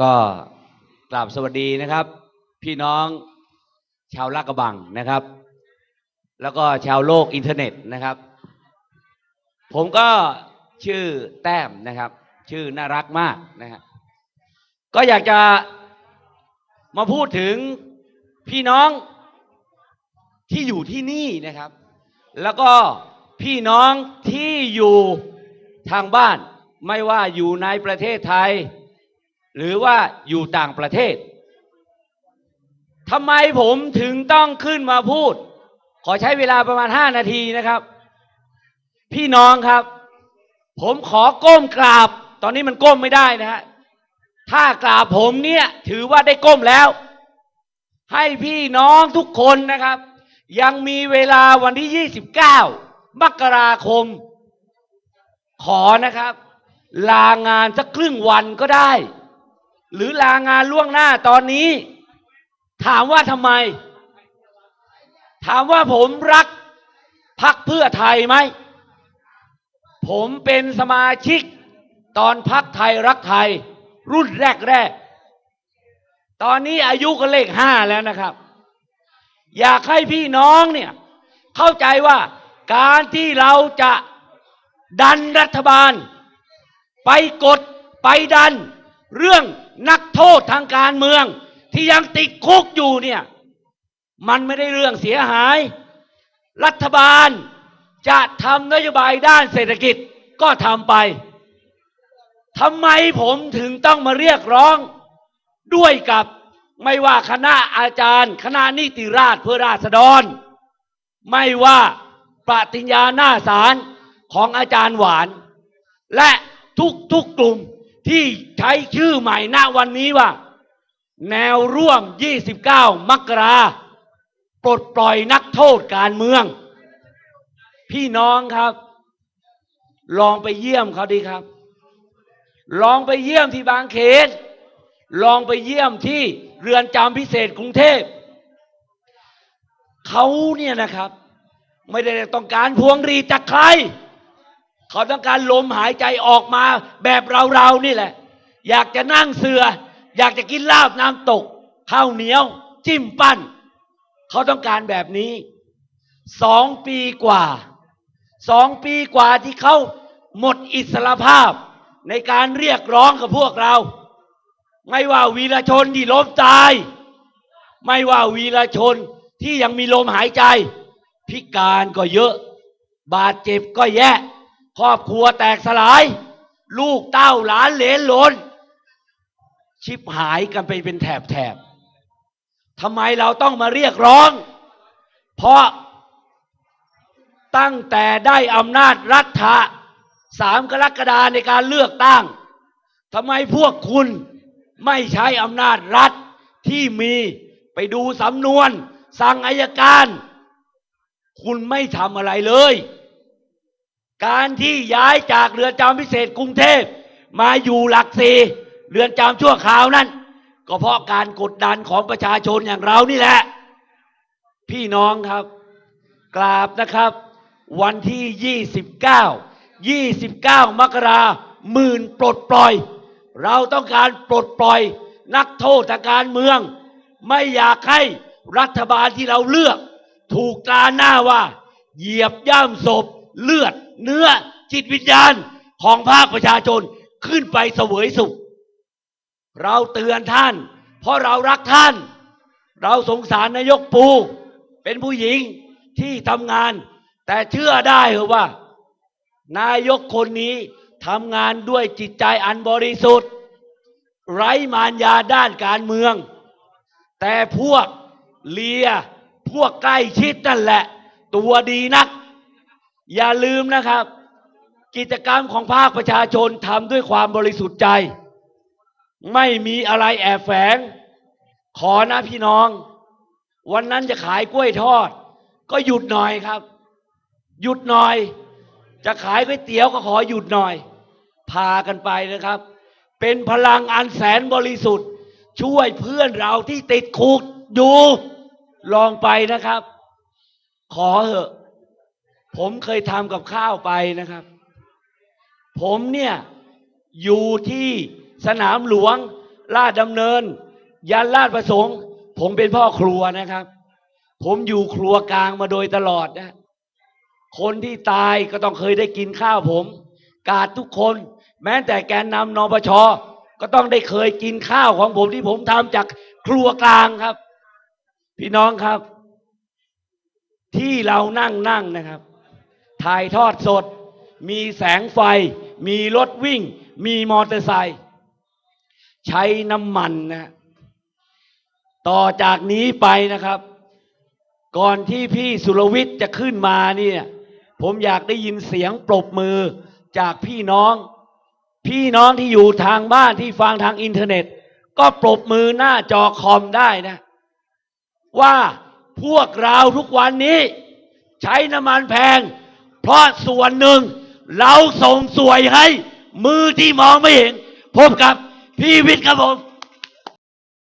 ก็กราบสวัสดีนะครับ พี่น้องชาวลาดกระบังนะครับ แล้วก็ชาวโลกอินเทอร์เน็ตนะครับ ผมก็ชื่อแต้มนะครับ ชื่อน่ารักมากนะฮะก็อยากจะมาพูดถึงพี่น้องที่อยู่ที่นี่นะครับ แล้วก็พี่น้องที่อยู่ทางบ้าน ไม่ว่าอยู่ในประเทศไทย หรือว่าอยู่ต่างประเทศทำไมผมถึงต้องขึ้นมาพูด ขอใช้เวลาประมาณห้านาทีนะครับ พี่น้องครับ ผมขอก้มกราบ ตอนนี้มันก้มไม่ได้นะฮะถ้ากราบผมเนี่ย ถือว่าได้ก้มแล้ว ให้พี่น้องทุกคนนะครับ ยังมีเวลาวันที่ 29 มกราคม ขอนะครับ ลางานสักครึ่งวันก็ได้ หรือลางานล่วงหน้าตอนนี้ ถามว่าทำไม ถามว่าผมรักพักเพื่อไทยไหม ผมเป็นสมาชิก ตอนพักไทยรักไทย รุ่นแรกแรก ตอนนี้อายุก็เลขห้าแล้วนะครับ อยากให้พี่น้องเนี่ย เข้าใจว่าการที่เราจะดันรัฐบาล ไปกดไปดัน เรื่องนักโทษทางการเมือง ที่ยังติดคุกอยู่เนี่ย มันไม่ได้เรื่องเสียหาย รัฐบาลจะทำนโยบายด้านเศรษฐกิจก็ทำไปทำไมผมถึงต้องมาเรียกร้อง ด้วยกับไม่ว่าคณะอาจารย์ คณะนิติราษฎร์เพื่อราษฎร ไม่ว่าปฏิญญาหน้าศาลของอาจารย์หวาน และทุกๆกลุ่ม ที่ใช้ชื่อใหม่ณวันนี้ว่า แนวร่วม 29 มกราปลดปล่อยนักโทษการเมือง พี่น้องครับ ลองไปเยี่ยมเขาดีครับ ลองไปเยี่ยมที่บางเขนลองไปเยี่ยมที่เรือนจำพิเศษกรุงเทพเขาเนี่ยนะครับ ไม่ได้ต้องการพวงรีจากใคร เขาต้องการลมหายใจออกมาแบบเราๆนี่แหละ อยากจะนั่งเสือ อยากจะกินลาบน้ำตกข้าวเหนียว จิ้มปั้น เขาต้องการแบบนี้สองปีกว่าสองปีกว่าที่เขาหมดอิสรภาพในการเรียกร้องกับพวกเรา ไม่ว่าวีรชนที่ล้มตาย ไม่ว่าวีรชนที่ยังมีลมหายใจ พิการก็เยอะ บาดเจ็บก็แย่ ครอบครัวแตกสลาย ลูกเต้าหลานเหลนหลนชิบหายกันไปเป็นแถบแถบทำไมเราต้องมาเรียกร้อง เพราะตั้งแต่ได้อำนาจรัฐะสามกรกฎาในการเลือกตั้งทำไมพวกคุณไม่ใช้อำนาจรัฐที่มีไปดูสำนวน สั่งอายการ คุณไม่ทำอะไรเลย การที่ย้ายจากเรือนจำพิเศษกรุงเทพมาอยู่หลักสี่เรือนจำชั่วคราวนั้นก็เพราะการกดดันของประชาชนอย่างเรานี่แหละ พี่น้องครับ กราบนะครับ วันที่ 29 29 มกราหมื่นปลดปล่อย เราต้องการปลดปล่อยนักโทษทางการเมือง ไม่อยากให้รัฐบาลที่เราเลือก ถูกตราหน้าว่า เหยียบย่ำศพเลือด เนื้อจิตวิญญาณของภาคประชาชนขึ้นไปเสวยสุข เราเตือนท่าน เพราะเรารักท่าน เราสงสารนายกปู เป็นผู้หญิงที่ทำงาน แต่เชื่อได้เหรอว่า นายกคนนี้ทำงานด้วยจิตใจอันบริสุทธิ์ ไร้มารยาด้านการเมือง แต่พวกเลียพวกใกล้ชิดนั่นแหละ ตัวดีนัก อย่าลืมนะครับ กิจกรรมของภาคประชาชนทำด้วยความบริสุทธิ์ใจ ไม่มีอะไรแอบแฝง ขอนะพี่น้อง วันนั้นจะขายกล้วยทอด ก็หยุดหน่อยครับ หยุดหน่อย จะขายก๋วยเตี๋ยวก็ขอหยุดหน่อย พากันไปนะครับ เป็นพลังอันแสนบริสุทธิ์ ช่วยเพื่อนเราที่ติดคุกอยู่ลองไปนะครับ ขอเถอะ ผมเคยทำกับข้าวไปนะครับ ผมเนี่ย อยู่ที่สนามหลวงลาดดำเนิน ยันลาดประสงค์ ผมเป็นพ่อครัวนะครับ ผมอยู่ครัวกลางมาโดยตลอดนะ คนที่ตายก็ต้องเคยได้กินข้าวผม กาดทุกคน แม้แต่แกนนำนปชก็ต้องได้เคยกินข้าวของผมที่ผมทำจากครัวกลางครับ พี่น้องครับ ที่เรานั่งนั่งนะครับ ถ่ายทอดสด มีแสงไฟ มีรถวิ่ง มีมอเตอร์ไซค์ใช้น้ำมันนะ ต่อจากนี้ไปนะครับ ก่อนที่พี่สุรวิทย์จะขึ้นมาเนี่ย ผมอยากได้ยินเสียงปรบมือจากพี่น้อง พี่น้องที่อยู่ทางบ้านที่ฟังทางอินเทอร์เน็ต ก็ปรบมือหน้าจอคอมได้นะ ว่าพวกเราทุกวันนี้ ใช้น้ำมันแพง เพราะส่วนหนึ่ง เราส่งสวยให้ มือที่มองไม่เห็น พบกับพี่วิทย์ครับผม